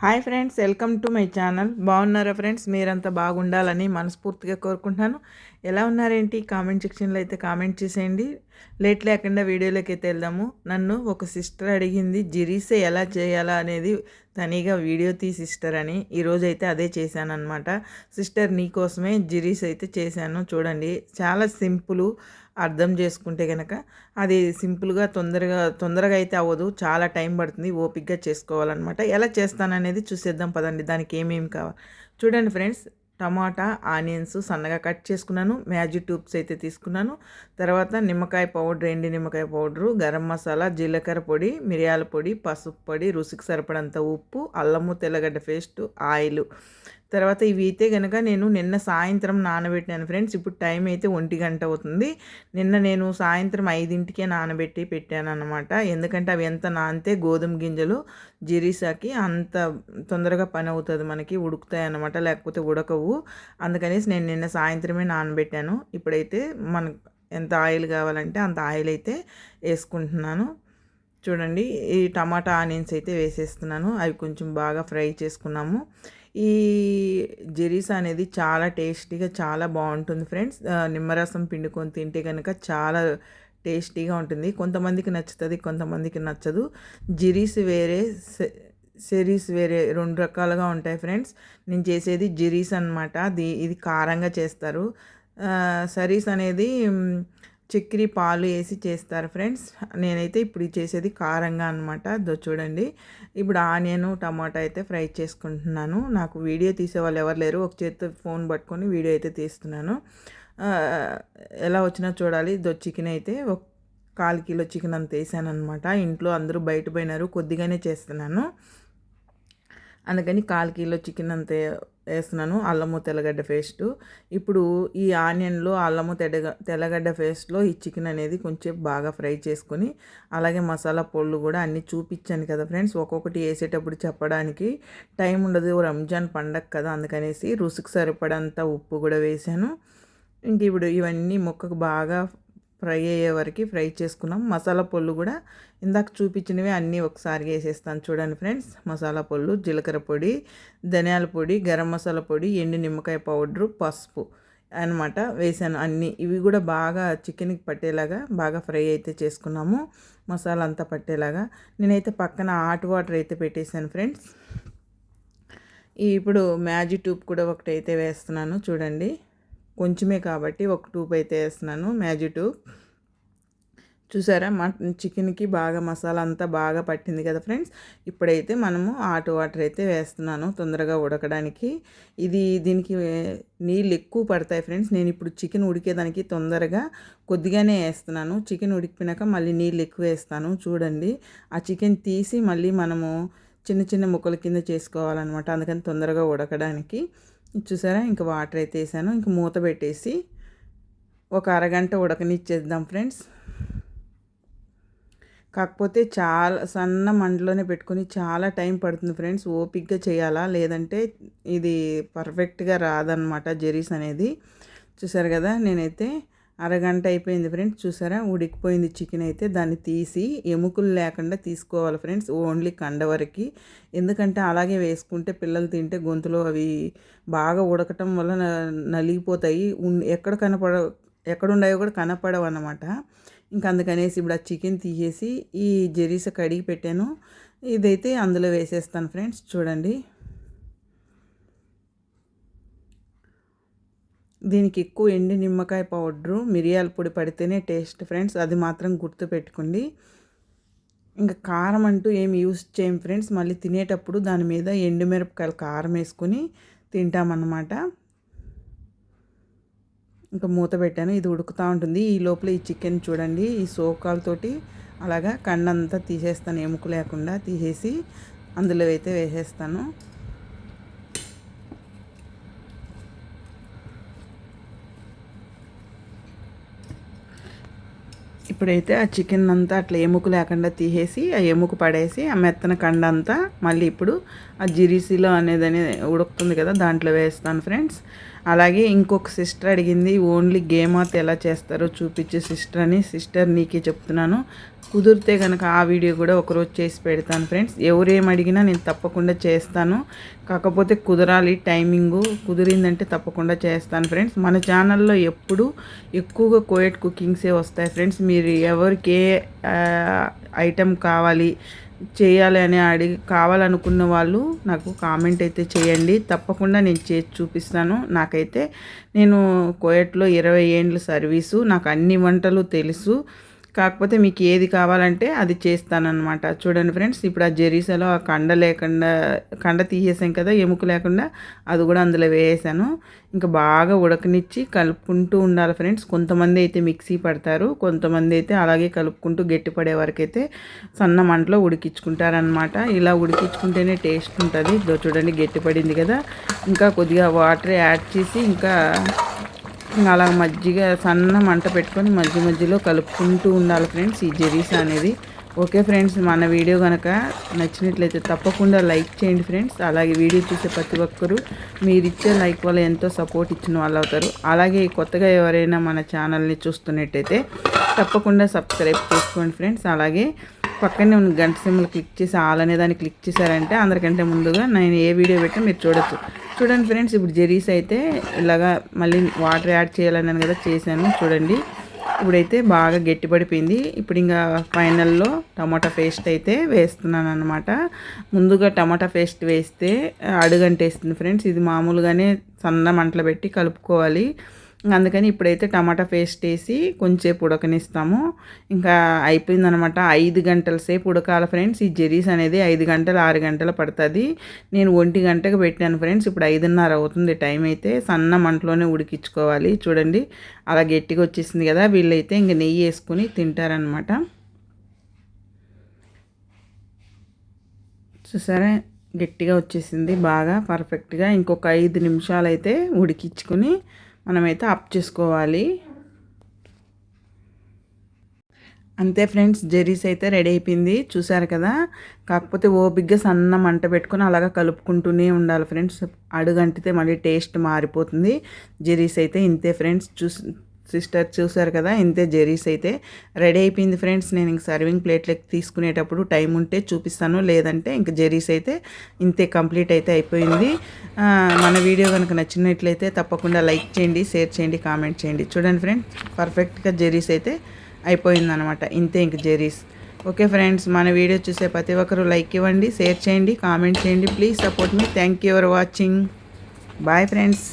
Hi friends welcome to my channel. బాగున్నారా friends? మీరంతా బాగుండాలని మనస్ఫూర్తిగా కోరుకుంటున్నాను. ఎలా ఉన్నారేంటి? కామెంట్ సెక్షన్లో అయితే కామెంట్ చేసేయండి. లేట్ లేకుండా వీడియోలోకి అయితే వెళ్దాము. నన్ను ఒక సిస్టర్ అడిగింది జిరీసే ఎలా చేయాలా? అనేది తనిగా వీడియో తీ సిస్టర్ అని. ఈరోజు అయితే అదే చేశాను అనమాట సిస్టర్ నీకోసమే జిరీస్ అయితే చేశాను. చూడండి చాలా సింపుల్ అర్థం చేసుకుంటే కనుక అది సింపుల్గా తొందరగా తొందరగా అయితే అవ్వదు. చాలా టైం పడుతుంది ఓపిక్గా చేసుకోవాలన్నమాట. ఎలా చేస్తాననేది చూసేద్దాం పదండి. దానికి ఏమేమి కావాలి చూడండి ఫ్రెండ్స్ టమాటా ఆనియన్స్ సన్నగా కట్ చేసుకున్నాను. మ్యాజిక్ ట్యూబ్స్ అయితే తీసుకున్నాను. తర్వాత నిమ్మకాయ పౌడర్ ఎండి నిమ్మకాయ పౌడరు గరం మసాలా జీలకర్ర పొడి మిరియాల పొడి పసుపు పొడి రుచికి సరిపడంత ఉప్పు అల్లము తెల్లగడ్డ పేస్ట్ ఆయిల్. తర్వాత ఇవి అయితే కనుక నేను నిన్న సాయంత్రం నానబెట్టాను ఫ్రెండ్స్. ఇప్పుడు టైం అయితే ఒంటి గంట అవుతుంది. నిన్న నేను సాయంత్రం ఐదింటికే నానబెట్టి పెట్టాను అనమాట ఎందుకంటే అవి ఎంత నానితే గోధుమ గింజలు జిరీసాకి అంత తొందరగా పని అవుతుంది మనకి ఉడుకుతాయి అనమాట లేకపోతే ఉడకవు. అందుకనేసి నేను నిన్న సాయంత్రమే నానబెట్టాను. ఇప్పుడైతే మనకు ఎంత ఆయిల్ కావాలంటే అంత ఆయిల్ అయితే వేసుకుంటున్నాను. చూడండి ఈ టమాటా ఆనియన్స్ అయితే వేసేస్తున్నాను. అవి కొంచెం బాగా ఫ్రై చేసుకున్నాము. ఈ జెరీస్ అనేది చాలా టేస్టీగా చాలా బాగుంటుంది ఫ్రెండ్స్. నిమ్మరసం పిండుకొని తింటే కనుక చాలా టేస్టీగా ఉంటుంది. కొంతమందికి నచ్చుతుంది కొంతమందికి నచ్చదు. జిరీస్ వేరే సెరీస్ వేరే రెండు రకాలుగా ఉంటాయి ఫ్రెండ్స్. నేను చేసేది జిరీస్ అనమాట అది ఇది కారంగా చేస్తారు. సరీస్ అనేది చక్కెర పాలు వేసి చేస్తారు ఫ్రెండ్స్. నేనైతే ఇప్పుడు చేసేది కారంగా అనమాట చూడండి. ఇప్పుడు ఆనియన్ టమాటా అయితే ఫ్రై చేసుకుంటున్నాను. నాకు వీడియో తీసే వాళ్ళు ఎవరు లేరు. ఒక చేతితో ఫోన్ పట్టుకొని వీడియో అయితే తీస్తున్నాను. ఎలా వచ్చినా చూడాలి. దో చికెన్ అయితే ఒక కాలు కిలో చికెన్ అంత వేసాను అనమాట ఇంట్లో అందరూ బయట పోయినారు. కొద్దిగానే చేస్తున్నాను. అందుకని కాలు కిలో చికెన్ అంతే వేస్తున్నాను అల్లము తెల్లగడ్డ పేస్ట్. ఇప్పుడు ఈ ఆనియన్లో అల్లము తెడగ తెల్లగడ్డ పేస్ట్లో ఈ చికెన్ అనేది కొంచెం బాగా ఫ్రై చేసుకొని అలాగే మసాలా పొళ్ళు కూడా అన్నీ చూపించాను కదా ఫ్రెండ్స్. ఒక్కొక్కటి వేసేటప్పుడు చెప్పడానికి టైం ఉండదు. రంజాన్ పండగ కదా అందుకనేసి రుసుకు సరిపడంత ఉప్పు కూడా వేసాను. ఇంక ఇప్పుడు ఇవన్నీ మొక్కకు బాగా ఫ్రై అయ్యే వరకు ఫ్రై చేసుకున్నాం. మసాలా పొళ్ళు కూడా ఇందాక చూపించినవి అన్నీ ఒకసారి వేసేస్తాను. చూడండి ఫ్రెండ్స్ మసాలా పొళ్ళు జీలకర్ర పొడి ధనియాల పొడి గరం మసాలా పొడి ఎండు నిమ్మకాయ పౌడరు పసుపు అనమాట వేసాను అన్నీ. ఇవి కూడా బాగా చికెన్కి పట్టేలాగా బాగా ఫ్రై అయితే చేసుకున్నాము మసాలా అంతా పట్టేలాగా. నేనైతే పక్కన హాట్ వాటర్ అయితే పెట్టేశాను ఫ్రెండ్స్. ఇప్పుడు మ్యాజిక్ ట్యూబ్ కూడా ఒకటి అయితే వేస్తున్నాను. చూడండి. కొంచెమే కాబట్టి ఒక టూప్ అయితే వేస్తున్నాను. Magic tube. చూసారా? మటన్ చికెన్కి బాగా మసాలా అంతా బాగా పట్టింది కదా ఫ్రెండ్స్? ఇప్పుడైతే మనము ఆటు వాటర్ అయితే వేస్తున్నాను తొందరగా ఉడకడానికి. ఇది దీనికి నీళ్ళు ఎక్కువ పడతాయి ఫ్రెండ్స్. నేను ఇప్పుడు చికెన్ ఉడికేదానికి తొందరగా కొద్దిగానే వేస్తున్నాను. చికెన్ ఉడికిపోయినాక మళ్ళీ నీళ్ళు ఎక్కువ వేస్తాను. చూడండి. ఆ చికెన్ తీసి మళ్ళీ మనము చిన్న చిన్న ముక్కల కింద చేసుకోవాలన్నమాట. అందుకని తొందరగా ఉడకడానికి. చూసారా? ఇంక వాటర్ అయితే వేసాను. ఇంక మూత పెట్టేసి ఒక అరగంట ఉడకనిచ్చేద్దాం ఫ్రెండ్స్. కాకపోతే చాలా సన్న మంటలోనే పెట్టుకొని చాలా టైం పడుతుంది ఫ్రెండ్స్. ఓపిక్గా చేయాలా? లేదంటే ఇది పర్ఫెక్ట్గా రాదనమాట జెరీస్ అనేది. చూసారు కదా? నేనైతే అరగంట అయిపోయింది ఫ్రెండ్స్ చూసారా? ఉడికిపోయింది చికెన్ అయితే. దాన్ని తీసి ఎముకలు లేకుండా తీసుకోవాలి ఫ్రెండ్స్ ఓన్లీ కండ వరకు. ఎందుకంటే అలాగే వేసుకుంటే పిల్లలు తింటే గొంతులో అవి బాగా ఉడకటం వల్ల నలిగిపోతాయి. ఎక్కడ కనపడ ఎక్కడున్నాయో కూడా కనపడవు అన్నమాట. ఇంకా అందుకనేసి ఇప్పుడు ఆ చికెన్ తీసేసి ఈ జెరీస కడిగి పెట్టాను. ఇదైతే అందులో వేసేస్తాను ఫ్రెండ్స్ చూడండి. దీనికి ఎక్కువ ఎండి నిమ్మకాయ పౌడరు మిరియాల పొడి పడితేనే టేస్ట్ ఫ్రెండ్స్. అది మాత్రం గుర్తుపెట్టుకోండి ఇంకా కారం అంటూ ఏమి యూస్ చేయం ఫ్రెండ్స్. మళ్ళీ తినేటప్పుడు దాని మీద ఎండుమిరపకాయలు కారం వేసుకొని తింటామన్నమాట. ఇంకా మూత పెట్టాను. ఇది ఉడుకుతూ ఉంటుంది. ఈ లోపల ఈ చికెన్ చూడండి. ఈ సోకాలతోటి అలాగా కండంతా తీసేస్తాను. ఎముక లేకుండా తీసేసి అందులో అయితే వేసేస్తాను. ఇప్పుడైతే ఆ చికెన్ అంతా అట్లా ఎముక లేకుండా తీసేసి ఆ ఎముక పడేసి ఆ మెత్తన కండ అంతా మళ్ళీ ఇప్పుడు ఆ జిరిసిలో అనేది అనేది ఉడుకుతుంది కదా దాంట్లో వేస్తాను ఫ్రెండ్స్. అలాగే ఇంకొక సిస్టర్ అడిగింది ఓన్లీ గేమ్ ఆత్ ఎలా చేస్తారో చూపించే సిస్టర్ అని. సిస్టర్ నీకే చెప్తున్నాను. కుదిరితే కనుక ఆ వీడియో కూడా ఒకరోజు చేసి పెడతాను ఫ్రెండ్స్. ఎవరేం అడిగినా నేను తప్పకుండా చేస్తాను. కాకపోతే కుదరాలి టైమింగు. కుదిరిందంటే తప్పకుండా చేస్తాను ఫ్రెండ్స్. మన ఛానల్లో ఎప్పుడు ఎక్కువగా కోయట్ కుకింగ్సే వస్తాయి ఫ్రెండ్స్. మీరు ఎవరికి ఏ ఐటెం కావాలి చేయాలి అని అడిగి కావాలనుకున్న వాళ్ళు నాకు కామెంట్ అయితే చేయండి. తప్పకుండా నేను చేసి చూపిస్తాను. నాకైతే నేను కోయట్లో ఇరవై ఏండ్ల సర్వీసు నాకు అన్ని వంటలు తెలుసు. కాకపోతే మీకు ఏది కావాలంటే అది చేస్తానన్నమాట. చూడండి ఫ్రెండ్స్ ఇప్పుడు ఆ జెరీసాలో ఆ కండ లేకుండా కండ తీసేసాం కదా ఎముక లేకుండా అది కూడా అందులో వేసాను ఇంకా బాగా ఉడకనిచ్చి కలుపుకుంటూ ఉండాలి ఫ్రెండ్స్. కొంతమంది అయితే మిక్సీ పడతారు కొంతమంది అయితే అలాగే కలుపుకుంటూ గట్టి పడే వరకు అయితే సన్న మంటలో ఉడికించుకుంటారనమాట ఇలా ఉడికించుకుంటేనే టేస్ట్ ఉంటుంది. చూడండి గట్టి పడింది కదా. ఇంకా కొద్దిగా వాటర్ యాడ్ చేసి ఇంకా అలా మజ్జిగ సన్న మంట పెట్టుకొని మధ్య మధ్యలో కలుపుకుంటూ ఉండాలి ఫ్రెండ్స్ ఈ జెరీస్ అనేది. ఓకే ఫ్రెండ్స్ మన వీడియో కనుక నచ్చినట్లయితే తప్పకుండా లైక్ చేయండి ఫ్రెండ్స్. అలాగే వీడియో చూసే ప్రతి ఒక్కరూ మీరు ఇచ్చే లైక్ వల్ల ఎంతో సపోర్ట్ ఇచ్చిన వాళ్ళు అవుతారు. అలాగే కొత్తగా ఎవరైనా మన ఛానల్ని చూస్తున్నట్టయితే తప్పకుండా సబ్స్క్రైబ్ చేసుకోండి ఫ్రెండ్స్. అలాగే పక్కనే ఉన్న గంట సింబల్ క్లిక్ చేసి ఆల్ అనే దాన్ని క్లిక్ చేశారంటే అందరికంటే ముందుగా నేను ఏ వీడియో పెట్టా మీరు చూడొచ్చు. చూడండి ఫ్రెండ్స్ ఇప్పుడు జెరీస్ అయితే ఇలాగా మళ్ళీ వాటర్ యాడ్ చేయాలన్నాను కదా చేశాను చూడండి. ఇప్పుడైతే బాగా గట్టిపడిపోయింది. ఇప్పుడు ఇంకా ఫైనల్లో టమాటా పేస్ట్ అయితే వేస్తున్నాను అనమాట ముందుగా టమాటా పేస్ట్ వేస్తే అడుగంటేస్తుంది ఫ్రెండ్స్. ఇది మామూలుగానే సన్న మంటలు పెట్టి కలుపుకోవాలి. అందుకని ఇప్పుడైతే టమాటా పేస్ట్ వేసి కొంచెంసేపు ఉడకనిస్తాము. ఇంకా అయిపోయిందనమాట ఐదు గంటల సేపు ఉడకాలి ఫ్రెండ్స్. ఈ జెరీస్ అనేది ఐదు గంటలు ఆరు గంటలు పడుతుంది. నేను ఒంటి గంటకు పెట్టాను ఫ్రెండ్స్. ఇప్పుడు ఐదున్నర అవుతుంది టైం అయితే. సన్న మంటలోనే ఉడికించుకోవాలి. చూడండి అలా గట్టిగా వచ్చేసింది కదా. వీళ్ళైతే ఇంక నెయ్యి వేసుకుని తింటారనమాట చూసారా? గట్టిగా వచ్చేసింది బాగా పర్ఫెక్ట్గా. ఇంకొక ఐదు నిమిషాలు అయితే ఉడికించుకొని మనమైతే అప్ చేసుకోవాలి. అంతే ఫ్రెండ్స్ జెరీస్ అయితే రెడీ అయిపోయింది. చూసారు కదా? కాకపోతే ఓపిగ్గా సన్న మంట పెట్టుకొని అలాగా కలుపుకుంటూనే ఉండాలి ఫ్రెండ్స్. అడుగంటితే మళ్ళీ టేస్ట్ మారిపోతుంది. జెరీస్ అయితే ఇంతే ఫ్రెండ్స్. చూసి సిస్టర్ చూసారు కదా ఇంతే జెరీస్ అయితే. రెడీ అయిపోయింది ఫ్రెండ్స్ నేను ఇంక సర్వింగ్ ప్లేట్లకి తీసుకునేటప్పుడు టైం ఉంటే చూపిస్తాను లేదంటే ఇంక జెరీస్ అయితే ఇంతే కంప్లీట్ అయితే అయిపోయింది. మన వీడియో కనుక నచ్చినట్లయితే తప్పకుండా లైక్ చేయండి షేర్ చేయండి కామెంట్ చేయండి. చూడండి ఫ్రెండ్స్ పర్ఫెక్ట్గా జెరీస్ అయితే అయిపోయిందనమాట ఇంతే ఇంక జెరీస్. ఓకే ఫ్రెండ్స్ మన వీడియో చూసే ప్రతి ఒక్కరు లైక్ ఇవ్వండి షేర్ చేయండి కామెంట్ చేయండి please support me. Thank you for watching. Bye friends.